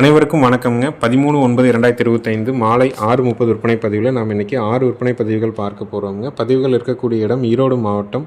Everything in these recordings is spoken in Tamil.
அனைவருக்கும் வணக்கம்ங்க. பதிமூணு ஒன்பது இரண்டாயிரத்தி இருபத்தைந்து மாலை ஆறு முப்பது விற்பனை பதிவில் நாம் இன்றைக்கி ஆறு விற்பனை பதிவுகள் பார்க்க போகிறோங்க பதிவுகள் இருக்கக்கூடிய இடம் ஈரோடு மாவட்டம்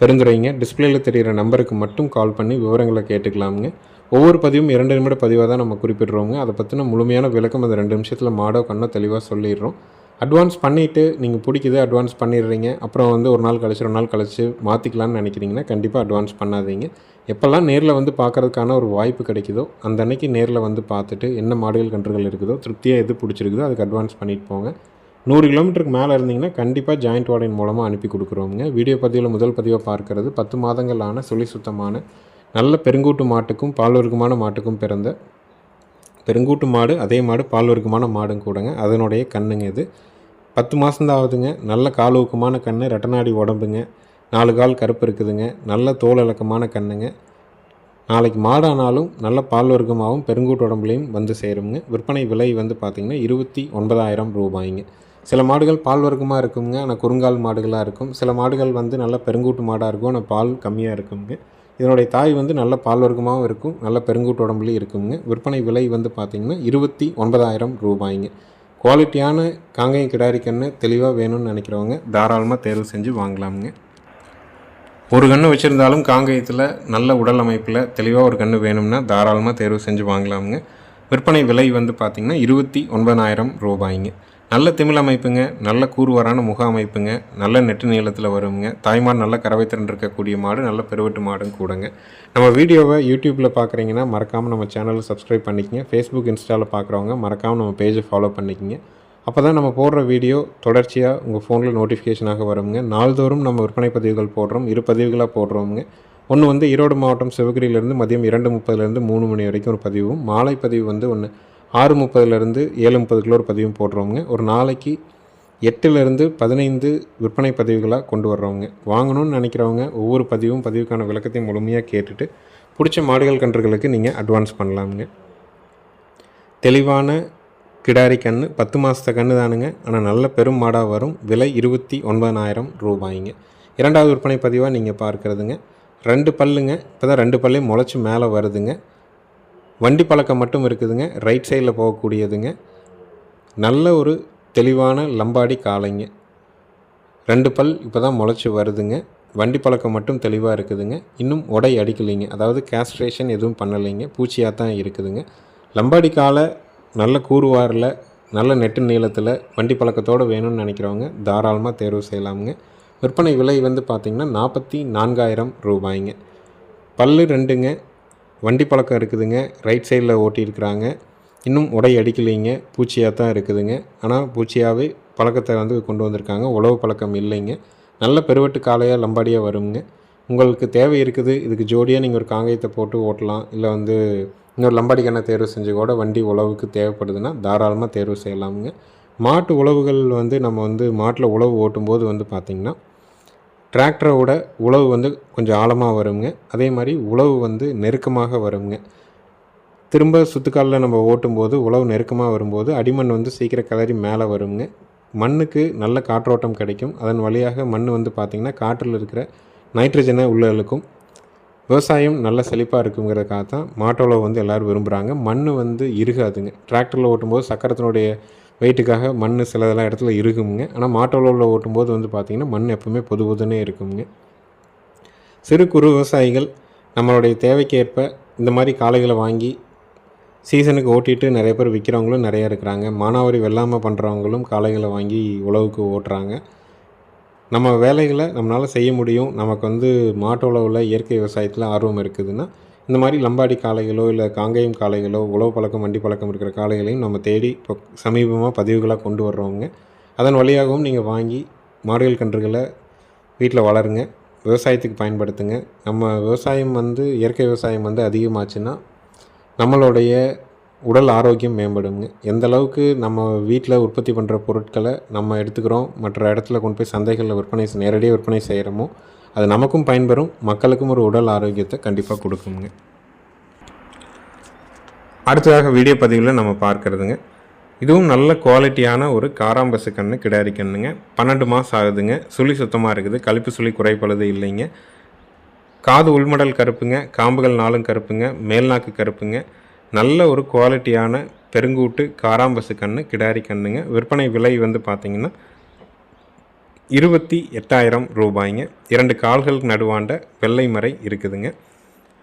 பெருந்துறைங்க டிஸ்பிளேயில் தெரிகிற நம்பருக்கு மட்டும் கால் பண்ணி விவரங்களை கேட்டுக்கலாமுங்க. ஒவ்வொரு பதிவும் இரண்டு நிமிட பதிவாக தான் நம்ம குறிப்பிடுறோங்க அதை பற்றின முழுமையான விளக்கம் அந்த ரெண்டு நிமிஷத்தில் மாடோ கண்ணோ தெளிவாக சொல்லிடுறோம். அட்வான்ஸ் பண்ணிவிட்டு நீங்கள் பிடிக்குது அட்வான்ஸ் பண்ணிடுறீங்க. அப்புறம் வந்து ஒரு நாள் கழிச்சு ரெண்டு நாள் கழிச்சு மாற்றிக்கலான்னு நினைக்கிறீங்கன்னா கண்டிப்பாக அட்வான்ஸ் பண்ணாதீங்க. எப்போல்லாம் நேரில் வந்து பார்க்கறதுக்கான ஒரு வாய்ப்பு கிடைக்குதோ அந்த அன்னைக்கு நேரில் வந்து பார்த்துட்டு என்ன மாடுகள் கன்றுகள் இருக்குதோ திருப்தியாக எது பிடிச்சிருக்குதோ அதுக்கு அட்வான்ஸ் பண்ணிட்டு போங்க. நூறு கிலோமீட்டருக்கு மேலே இருந்தீங்கன்னா கண்டிப்பாக ஜாயிண்ட் வார்டின் மூலமாக அனுப்பி கொடுக்குறோங்க வீடியோ பதிவில் முதல் பதிவாக பார்க்கறது பத்து மாதங்களான சுழி சுத்தமான நல்ல பெருங்கூட்டு மாட்டுக்கும் பால்வர்க்கமான மாட்டுக்கும் பிறந்த பெருங்கூட்டு மாடு அதே மாடு பால்வர்க்கமான மாடும் கூடங்க. அதனுடைய கண்ணுங்க இது. பத்து மாதம் ஆகுதுங்க. நல்ல காலூக்கமான கண்ணு ரெட்டநாடி உடம்புங்க. நாலு கால் கருப்பு இருக்குதுங்க. நல்ல தோல் இலக்கமான கண்ணுங்க நாளைக்கு மாடானாலும் நல்ல பால் வர்க்கமாகவும் பெருங்கூட்டு உடம்புலையும் வந்து சேருங்க விற்பனை விலை வந்து பார்த்திங்கன்னா இருபத்தி ஒன்பதாயிரம் ரூபாய்ங்க. சில மாடுகள் பால் வர்க்கமாக இருக்குங்க. ஆனால் குறுங்கால் மாடுகளாக இருக்கும். சில மாடுகள் வந்து நல்ல பெருங்கூட்டு மாடாக இருக்கும். ஆனால் பால் கம்மியாக இருக்குங்க. இதனுடைய தாய் வந்து நல்ல பால் வர்க்கமாகவும் இருக்கும். நல்ல பெருங்கூட்டு உடம்புலையும் இருக்குங்க. விற்பனை விலை வந்து பார்த்திங்கன்னா இருபத்தி ஒன்பதாயிரம் ரூபாய்ங்க. குவாலிட்டியான காங்கேயம் கிடாரி கன்று தெளிவாக வேணும்னு நினைக்கிறவங்க தாராளமாக தேர்வு செஞ்சு வாங்கலாமுங்க. ஒரு கன்று வச்சுருந்தாலும் காங்கேயத்தில் நல்ல உடல் அமைப்பில் தெளிவாக ஒரு கன்று வேணும்னா தாராளமாக தேர்வு செஞ்சு வாங்கலாமுங்க. விற்பனை விலை வந்து பார்த்திங்கன்னா இருபத்தி ஒன்பதாயிரம் ரூபாய்ங்க. நல்ல திமிழ் அமைப்புங்க நல்ல கூறுவாரான முக அமைப்புங்க நல்ல நெட்டு நீளத்தில் வருங்க. தாய்மார் நல்ல கறவைத்திறன் இருக்கக்கூடிய மாடு நல்ல பெருவெட்டு மாடும் கூடங்க. நம்ம வீடியோவை யூடியூப்பில் பார்க்குறீங்கன்னா மறக்காமல் நம்ம சேனலை சப்ஸ்கிரைப் பண்ணிக்கங்க. ஃபேஸ்புக் இன்ஸ்டாவில் பார்க்குறவங்க மறக்காமல் நம்ம பேஜை ஃபாலோ பண்ணிக்கங்க. அப்போ தான் நம்ம போடுற வீடியோ தொடர்ச்சியாக உங்கள் ஃபோனில் நோட்டிஃபிகேஷனாக வருங்க. நாள்தோறும் நம்ம விற்பனை பதிவுகள் போடுறோம். இரு பதிவுகளாக போடுறோமுங்க. ஒன்று வந்து ஈரோடு மாவட்டம் சிவகிரியிலேருந்து மதியம் இரண்டு முப்பதுலேருந்து மூணு மணி வரைக்கும் ஒரு பதிவும் மாலை பதிவு வந்து ஒன்று ஆறு முப்பதுலேருந்து ஏழு முப்பதுக்குள்ள ஒரு பதிவும் போடுறோங்க ஒரு நாளைக்கு எட்டுலேருந்து பதினைந்து விற்பனை பதிவுகளாக கொண்டு வர்றவங்க வாங்கணும்னு நினைக்கிறவங்க ஒவ்வொரு பதிவும் பதிவுக்கான விளக்கத்தையும் முழுமையாக கேட்டுட்டு பிடிச்ச மாடுகள் கன்றுகளுக்கு நீங்கள் அட்வான்ஸ் பண்ணலாமுங்க. தெளிவான கிடாரி கன்று பத்து மாதத்த கன்று தானுங்க. ஆனால் நல்ல பெரும் மாடாக வரும். விலை இருபத்தி ஒன்பதாயிரம் ரூபாய்ங்க. இரண்டாவது விற்பனை பதிவாக நீங்கள் பார்க்குறதுங்க. ரெண்டு பல்லுங்க. இப்போ தான் ரெண்டு பல்லே முளைச்சி மேலே வருதுங்க. வண்டி பழக்கம் மட்டும் இருக்குதுங்க. ரைட் சைடில் போகக்கூடியதுங்க. நல்ல ஒரு தெளிவான லம்பாடி காளைங்க. ரெண்டு பல் இப்போ தான் முளைச்சி வருதுங்க. வண்டி பழக்கம் மட்டும் தெளிவாக இருக்குதுங்க. இன்னும் உடை அடிக்கலைங்க. அதாவது கேஸ்ட்ரேஷன் எதுவும் பண்ணலைங்க. பூச்சியாக தான் இருக்குதுங்க. லம்பாடி காலை நல்ல கூறுவாரில் நல்ல நெட்டு நீளத்தில் வண்டி பழக்கத்தோடு வேணும்னு நினைக்கிறவங்க தாராளமாக தேர்வு செய்யலாமுங்க. விற்பனை விலை வந்து பார்த்திங்கன்னா நாற்பத்தி நான்காயிரம் ரூபாய்ங்க. பல்லு ரெண்டுங்க வண்டி பழக்கம் இருக்குதுங்க ரைட் சைடில் ஓட்டியிருக்கிறாங்க இன்னும் உடை அடிக்கலைங்க பூச்சியாக தான் இருக்குதுங்க. ஆனால் பூச்சியாகவே பழக்கத்தை வந்து கொண்டு வந்திருக்காங்க உழவு பழக்கம் இல்லைங்க. நல்ல பெருவெட்டு காளையாக லம்பாடியாக வருங்க. உங்களுக்கு தேவை இருக்குது இதுக்கு ஜோடியாக நீங்கள் ஒரு காங்கயத்தை போட்டு ஓட்டலாம் இல்லை வந்து இன்னொரு லம்பாடிக்கான தேர்வு செஞ்சு கூட வண்டி உழவுக்கு தேவைப்படுதுன்னா தாராளமாக தேர்வு செய்யலாமுங்க. மாட்டு உழவுகள் வந்து நம்ம வந்து மாட்டில் உழவு ஓட்டும்போது வந்து பார்த்திங்கன்னா டிராக்டரோட உழவு வந்து கொஞ்சம் ஆழமாக வருங்க. அதே மாதிரி உழவு வந்து நெருக்கமாக வருங்க. திரும்ப சுத்துக்காலில் நம்ம ஓட்டும்போது உழவு நெருக்கமாக வரும்போது அடிமண் வந்து சீக்கிரம் கிளறி மேலே வருங்க. மண்ணுக்கு நல்ல காற்றோட்டம் கிடைக்கும். அதன் வழியாக மண் வந்து பார்த்திங்கன்னா காற்றில் இருக்கிற நைட்ரஜனை உள்ள இழுக்கும். விவசாயம் நல்ல செழிப்பாக இருக்குங்கிறதுக்காக தான் மாட்டோவில் வந்து எல்லோரும் விரும்புகிறாங்க மண் வந்து இருகாதுங்க. டிராக்டரில் ஓட்டும்போது சக்கரத்தினுடைய வெயிட்டுக்காக மண் சிலதெல்லாம் இடத்துல இருக்குங்க. ஆனால் மாட்டோளவில் ஓட்டும்போது வந்து பார்த்திங்கன்னா மண் எப்பவுமே பொது பொதுன்னே இருக்குங்க. சிறு குறு விவசாயிகள் நம்மளுடைய தேவைக்கேற்ப இந்த மாதிரி காளைகளை வாங்கி சீசனுக்கு ஓட்டிட்டு நிறைய பேர் விற்கிறவங்களும் நிறைய இருக்கிறாங்க. மானாவாரி வெள்ளாமல் பண்ணுறவங்களும் காளைகளை வாங்கி உழவுக்கு ஓட்டுறாங்க. நம்ம வேலைகளை நம்மளால் செய்ய முடியும். நமக்கு வந்து மாட்டு உழவில் இயற்கை விவசாயத்தில் ஆர்வம் இருக்குதுன்னா இந்த மாதிரி லம்பாடி காளைகளோ இல்லை காங்கேயம் காளைகளோ உழவு பழக்கம் வண்டி பழக்கம் இருக்கிற காளைகளையும் நம்ம தேடி இப்போ சமீபமாக பதிவுகளாக கொண்டு வர்றவங்க அதன் வழியாகவும் நீங்கள் வாங்கி மாடுகள் கன்றுகளை வீட்டில் வளருங்க. விவசாயத்துக்கு பயன்படுத்துங்க. நம்ம விவசாயம் வந்து இயற்கை விவசாயம் வந்து அதிகமாச்சுன்னா நம்மளுடைய உடல் ஆரோக்கியம் மேம்படுங்க எந்த அளவுக்கு நம்ம வீட்டில் உற்பத்தி பண்ணுற பொருட்களை நம்ம எடுத்துக்கிறோம் மற்ற இடத்துல கொண்டு போய் சந்தைகளில் விற்பனை நேரடியாக விற்பனை செய்கிறோமோ அது நமக்கும் பயன்பெறும் மக்களுக்கும் ஒரு உடல் ஆரோக்கியத்தை கண்டிப்பாக கொடுக்குங்க அடுத்ததாக வீடியோ பதிவில் நம்ம பார்க்குறதுங்க. இதுவும் நல்ல குவாலிட்டியான ஒரு காராம்பசு கன்று கிடாரி கண்ணுங்க பன்னெண்டு மாதம் ஆகுதுங்க. சுழி சுத்தமாக இருக்குது. கழிப்பு சுழி குறைப்பழுது இல்லைங்க. காது உள்மடல் கருப்புங்க. காம்புகள் நாளும் கருப்புங்க. மேல்நாக்கு கருப்புங்க. நல்ல ஒரு குவாலிட்டியான பெருங்கூட்டு காராம்பசு கன்று கிடாரி கன்றுங்க விற்பனை விலை வந்து பார்த்திங்கன்னா இருபத்தி எட்டாயிரம் ரூபாய்ங்க. இரண்டு கால்களுக்கு நடுவாண்ட வெள்ளை மறை இருக்குதுங்க.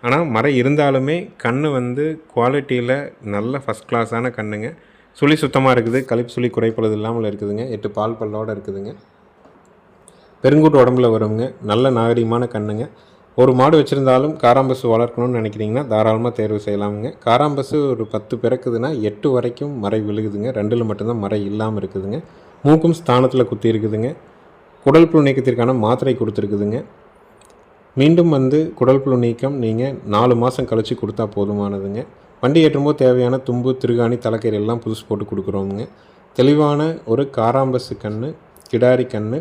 ஆனால் மறை இருந்தாலுமே கன்று வந்து குவாலிட்டியில் நல்ல ஃபஸ்ட் கிளாஸான கன்றுங்க சுழி சுத்தமாக இருக்குது கழிப்பு சுழி குறைப்பது இல்லாமல் இருக்குதுங்க. எட்டு பால் பல்லோடு இருக்குதுங்க. பெருங்கூட்டு உடம்புல வருங்க. நல்ல நாகரிகமான கண்ணுங்க. ஒரு மாடு வச்சுருந்தாலும் காராம்பசு வளர்க்கணும்னு நினைக்கிறீங்கன்னா தாராளமாக தேர்வு செய்யலாமுங்க. காராம்பசு ஒரு பத்து பிறக்குதுன்னா எட்டு வரைக்கும் மறை விழுகுதுங்க. ரெண்டில் மட்டும்தான் மறை இல்லாமல் இருக்குதுங்க. மூக்கும் ஸ்தானத்தில் குத்தி இருக்குதுங்க. குடல் புழு நீக்கத்திற்கான மாத்திரை கொடுத்துருக்குதுங்க. மீண்டும் வந்து குடல் புழு நீக்கம் நீங்கள் நாலு மாதம் கழித்து கொடுத்தா போதுமானதுங்க. வண்டி ஏற்றும்போது தேவையான தும்பு திருகாணி தலைக்கீரை எல்லாம் புதுசு போட்டு கொடுக்குறோமுங்க. தெளிவான ஒரு காராம்பசு கன்று கிடாரி கன்று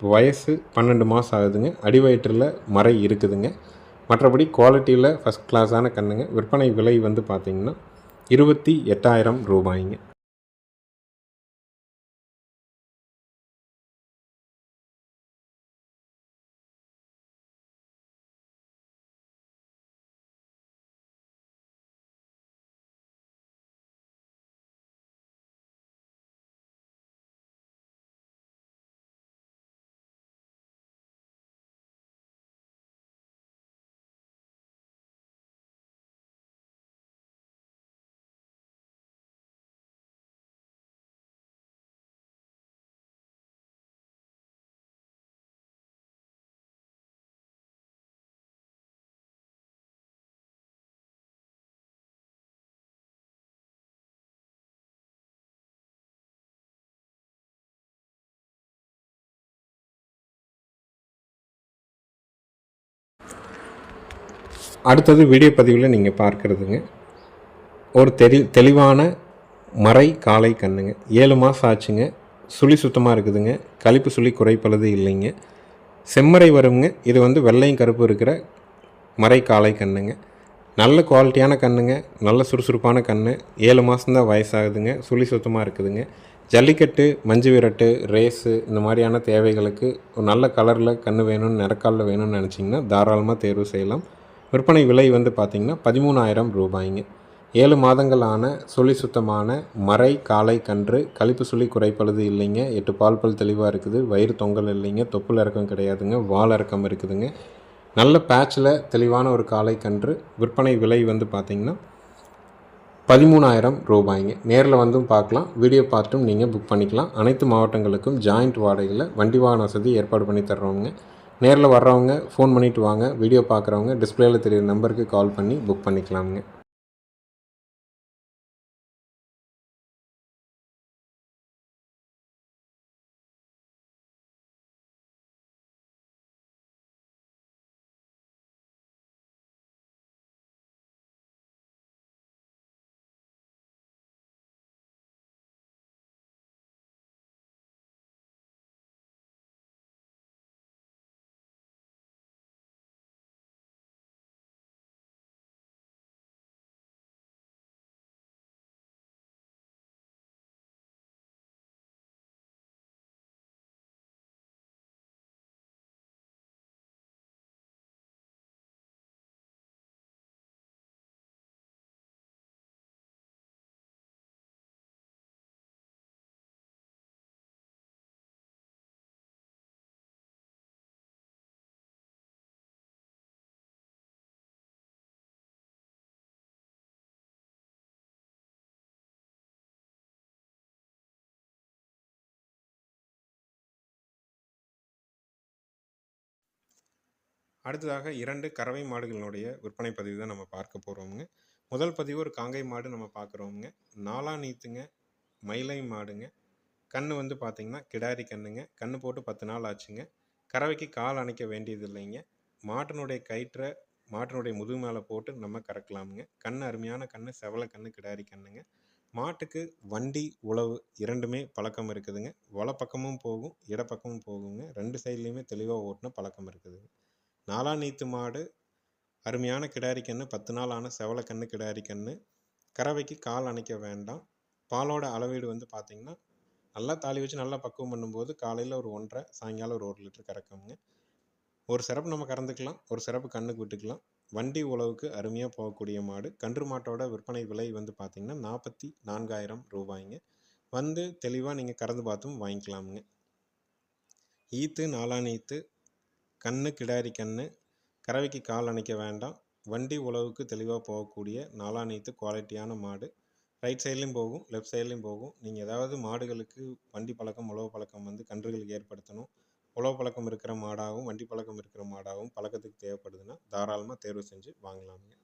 வயசு பன்னெண்டு மாதம் ஆகுதுங்க. அடி வயிற்றில் மறை இருக்குதுங்க. மற்றபடி குவாலிட்டியில் ஃபஸ்ட் கிளாஸான கண்ணுங்க. விற்பனை விலை வந்து பார்த்திங்கன்னா இருபத்தி எட்டாயிரம் ரூபாய்ங்க. அடுத்தது வீடியோ பதிவில் நீங்கள் பார்க்குறதுங்க. ஒரு தெளி தெளிவான மறை காளை கண்ணுங்க. ஏழு மாதம் ஆச்சுங்க. சுழி சுத்தமாக இருக்குதுங்க. கழிப்பு சுழி குறைப்பளது இல்லைங்க. செம்மறை வருங்க. இது வந்து வெள்ளையும் கருப்பு இருக்கிற மறை காலை கண்ணுங்க. நல்ல குவாலிட்டியான கண்ணுங்க. நல்ல சுறுசுறுப்பான கண் ஏழு மாதம்தான் வயசாகுதுங்க. சுழி சுத்தமாக இருக்குதுங்க. ஜல்லிக்கட்டு மஞ்சு விரட்டு ரேஸு இந்த மாதிரியான தேவைகளுக்கு ஒரு நல்ல கலரில் கன்று வேணும்னு நிறக்காலில் வேணும்னு நினச்சிங்கன்னா தாராளமாக தேர்வு செய்யலாம். விற்பனை விலை வந்து பார்த்திங்கன்னா பதிமூணாயிரம் ரூபாய்ங்க. ஏழு மாதங்களான சுழி சுத்தமான மறை காளை கன்று கழிப்பு சுழி குறைப்பழுது இல்லைங்க. எட்டு பால் பல் தெளிவாக இருக்குது. வயிறு தொங்கல் இல்லைங்க. தொப்புள் இறக்கம் கிடையாதுங்க. வால் இறக்கம் இருக்குதுங்க. நல்ல பேட்சில் தெளிவான ஒரு காளை கன்று. விற்பனை விலை வந்து பார்த்திங்கன்னா பதிமூணாயிரம் ரூபாய்ங்க. நேரில் வந்தும் பார்க்கலாம். வீடியோ பார்த்தும் நீங்கள் புக் பண்ணிக்கலாம். அனைத்து மாவட்டங்களுக்கும் ஜாயிண்ட் வாடகையில் வண்டி வாகன வசதி ஏற்பாடு பண்ணி தர்றோங்க நேரில் வர்றவங்க ஃபோன் பண்ணிவிட்டு வாங்க வீடியோ பார்க்குறவங்க டிஸ்பிளேயில் தெரியுற நம்பருக்கு கால் பண்ணி புக் பண்ணிக்கலாமுங்க. அடுத்ததாக இரண்டு கறவை மாடுகளினுடைய விற்பனை பதிவு தான் நம்ம பார்க்க போகிறோமுங்க முதல் பதிவு ஒரு காங்கை மாடு நம்ம பார்க்குறோமுங்க. நாலா நீத்துங்க மயிலை மாடுங்க. கன்று வந்து பார்த்திங்கன்னா கிடாரி கண்ணுங்க. கன்று போட்டு பத்து நாள் ஆச்சுங்க. கறவைக்கு கால் அணைக்க வேண்டியது இல்லைங்க மாட்டினுடைய கயிற்றை மாட்டினுடைய முதுகு மேலே போட்டு நம்ம கறக்கலாமுங்க. கண் அருமையான கன்று செவலை கன்று கிடாரி கண்ணுங்க. மாட்டுக்கு வண்டி உழவு இரண்டுமே பழக்கம் இருக்குதுங்க. வலப்பக்கமும் போகும் இடப்பக்கமும் போகுங்க. ரெண்டு சைட்லேயுமே தெளிவாக ஓட்டின பழக்கம் இருக்குதுங்க. நாலா நீத்து மாடு அருமையான கிடாரி கன்று பத்து நாள் ஆன செவலை கன்று கிடாரி கன்று கறவைக்கு கால் அணைக்க வேண்டாம். பாலோட அளவீடு வந்து பார்த்திங்கன்னா நல்லா தாலி வச்சு நல்லா பக்குவம் பண்ணும்போது காலையில் ஒரு ஒன்றரை சாயங்காலம் ஒரு ஒரு லிட்டர் கறக்குங்க. ஒரு சிறப்பு நம்ம கறந்துக்கலாம் ஒரு சிறப்பு கண்ணுக்கு விட்டுக்கலாம். வண்டி உழவுக்கு அருமையாக போகக்கூடிய மாடு. கன்று மாட்டோட விற்பனை விலை வந்து பார்த்திங்கன்னா நாற்பத்தி நான்காயிரம் ரூபாய்ங்க. வந்து தெளிவாக நீங்கள் கறந்து பார்த்தும் வாங்கிக்கலாமுங்க. ஈத்து நாலான் ஈத்து கண்ணு கிடாரி கண்ணு கறவைக்கு கால் அணைக்க வேண்டாம். வண்டி உழவுக்கு தெளிவாக போகக்கூடிய நாலாணித்து குவாலிட்டியான மாடு. ரைட் சைட்லேயும் போகும் லெஃப்ட் சைட்லேயும் போகும். நீங்கள் ஏதாவது மாடுகளுக்கு வண்டி பழக்கம் உழவு பழக்கம் வந்து கன்றுகளுக்கு ஏற்படுத்தணும். உழவு பழக்கம் இருக்கிற மாடாகவும் வண்டி பழக்கம் இருக்கிற மாடாகவும் பழக்கத்துக்கு தேவைப்படுதுன்னா தாராளமாக தேர்வு செஞ்சு வாங்கலாமுங்க.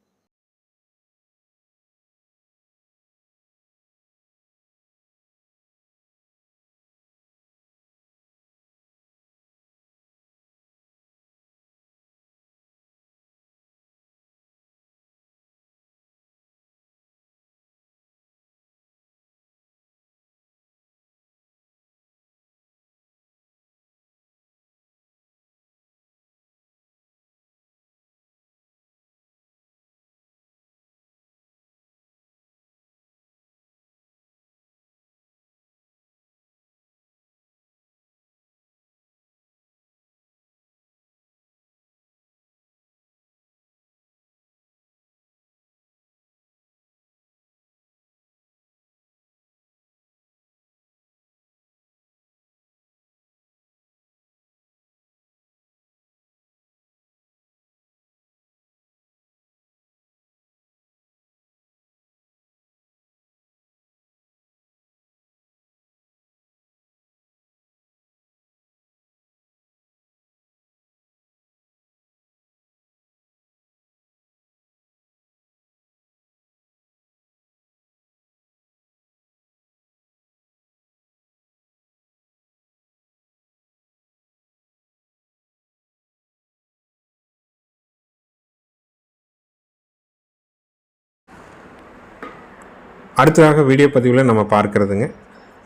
அடுத்ததாக வீடியோ பதிவில் நம்ம பார்க்குறதுங்க.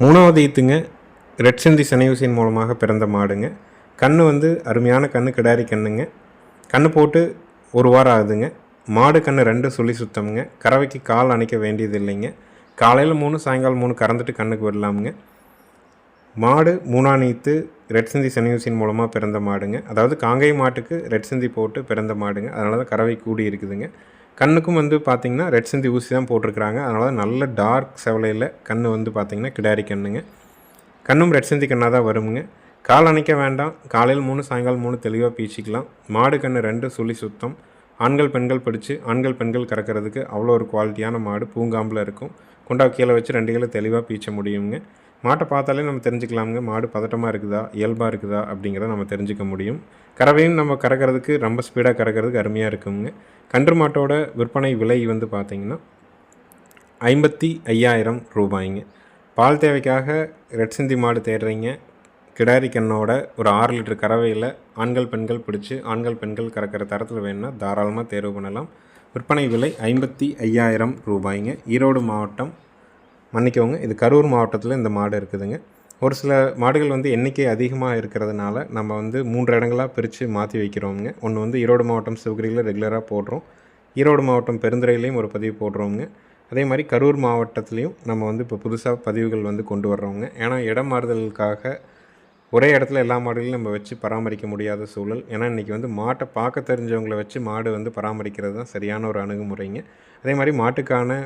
மூணாவது ஈத்துங்க ரெட் சிந்தி சனையூசியின் மூலமாக பிறந்த மாடுங்க. கன்று வந்து அருமையான கண் கிடாரி கண்ணுங்க. கண் போட்டு ஒரு வாரம் ஆகுதுங்க. மாடு கண் ரெண்டு சுழி சுத்தம்ங்க. கறவைக்கு கால் அணைக்க வேண்டியது இல்லைங்க. காலையில் மூணு சாயங்காலம் மூணு கறந்துட்டு கண்ணுக்கு விடலாமுங்க மாடு மூணாநீத்து ரெட் சிந்தி சனியூசின் மூலமாக பிறந்த மாடுங்க. அதாவது காங்கை மாட்டுக்கு ரெட் சிந்தி போட்டு பிறந்த மாடுங்க. அதனால தான் கறவை கூடி இருக்குதுங்க. கண்ணுக்கும் வந்து பார்த்திங்கன்னா ரெட் சிந்தி ஊசி தான் போட்டிருக்கிறாங்க. அதனால நல்ல டார்க் செவலையில் கண் வந்து பார்த்திங்கன்னா கிடாரி கண்ணுங்க. கண்ணும் ரெட் சிந்தி கண்ணாக தான் வருமுங்க. கால் அணைக்க வேண்டாம். காலையில் மூணு சாயங்காலம் மூணு தெளிவாக பீச்சிக்கலாம். மாடு கன்று ரெண்டு சுழி சுத்தம். ஆண்கள் பெண்கள் பிடிச்சி ஆண்கள் பெண்கள் கறக்கிறதுக்கு அவ்வளோ ஒரு குவாலிட்டியான மாடு பூங்காம்பில் இருக்கும். குண்டா கீழே வச்சு ரெண்டு கிலோ தெளிவாக பீச்ச முடியுங்க. மாட்டை பார்த்தாலே நம்ம தெரிஞ்சுக்கலாமுங்க. மாடு பதட்டமாக இருக்குதா? இயல்பாக இருக்குதா? அப்படிங்கிறத நம்ம தெரிஞ்சுக்க முடியும். கறவையும் நம்ம கறக்கிறதுக்கு ரொம்ப ஸ்பீடாக கறக்கிறதுக்கு அருமையாக இருக்குங்க. கன்று மாட்டோட விற்பனை விலை வந்து பார்த்திங்கன்னா ஐம்பத்தி ஐயாயிரம் ரூபாய்ங்க. பால் தேவைக்காக ரெட் சிந்தி மாடு தேடுறீங்க. கிடாரி கண்ணோட ஒரு ஆறு லிட்டர் கறவையில் ஆண்கள் பெண்கள் பிடிச்சி ஆண்கள் பெண்கள் கறக்கிற தரத்தில் வேணும்னா தாராளமாக தேர்வு பண்ணலாம். விற்பனை விலை ஐம்பத்தி ஐயாயிரம் ரூபாய்ங்க. ஈரோடு மாவட்டம் மன்னிக்கோங்க. இது கரூர் மாவட்டத்தில் இந்த மாடு இருக்குதுங்க. ஒரு சில மாடுகள் வந்து எண்ணிக்கை அதிகமாக இருக்கிறதுனால நம்ம வந்து மூன்று இடங்களாக பிரித்து மாற்றி வைக்கிறோங்க ஒன்று வந்து ஈரோடு மாவட்டம் சிவகிரியில் ரெகுலராக போடுறோம். ஈரோடு மாவட்டம் பெருந்துறையிலையும் ஒரு பதிவு போடுறோங்க அதே மாதிரி கரூர் மாவட்டத்துலேயும் நம்ம வந்து இப்போ புதுசாக பதிவுகள் வந்து கொண்டு வர்றோங்க ஏன்னா இடம் மாறுதலுக்காக ஒரே இடத்துல எல்லா மாடுகளையும் நம்ம வச்சு பராமரிக்க முடியாத சூழல். ஏன்னா இன்றைக்கி வந்து மாட்டை பார்க்க தெரிஞ்சவங்களை வச்சு மாடு வந்து பராமரிக்கிறது தான் சரியான ஒரு அணுகுமுறைங்க. அதே மாதிரி மாட்டுக்கான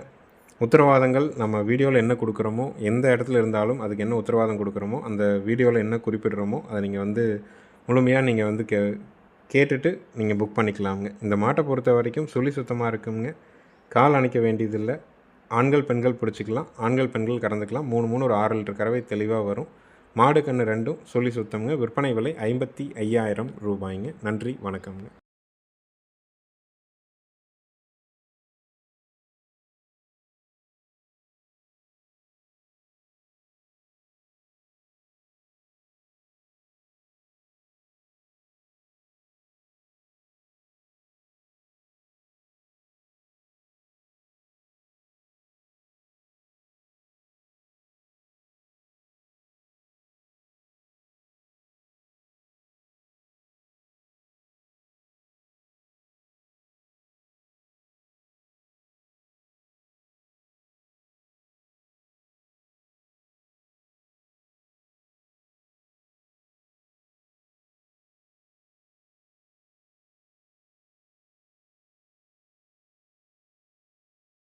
உத்தரவாதங்கள் நம்ம வீடியோவில் என்ன கொடுக்குறோமோ எந்த இடத்துல இருந்தாலும் அதுக்கு என்ன உத்தரவாதம் கொடுக்குறோமோ அந்த வீடியோவில் என்ன குறிப்பிடுறோமோ அதை நீங்கள் வந்து முழுமையாக நீங்கள் வந்து கே கேட்டுட்டு நீங்கள் புக் பண்ணிக்கலாமுங்க. இந்த மாட்டை பொறுத்த வரைக்கும் சுழி சுத்தமாக இருக்குங்க. கால் அணைக்க வேண்டியதில்லை. ஆண்கள் பெண்கள் பிடிச்சிக்கலாம். ஆண்கள் பெண்கள் கறந்துக்கலாம். மூணு மூணு ஒரு ஆறு லிட்டர் கறவை தெளிவாக வரும். மாடு கன்று ரெண்டும் சொல்லி சுத்தம்ங்க. விற்பனை விலை ஐம்பத்தி ஐயாயிரம் ரூபாய்ங்க. நன்றி வணக்கம்ங்க.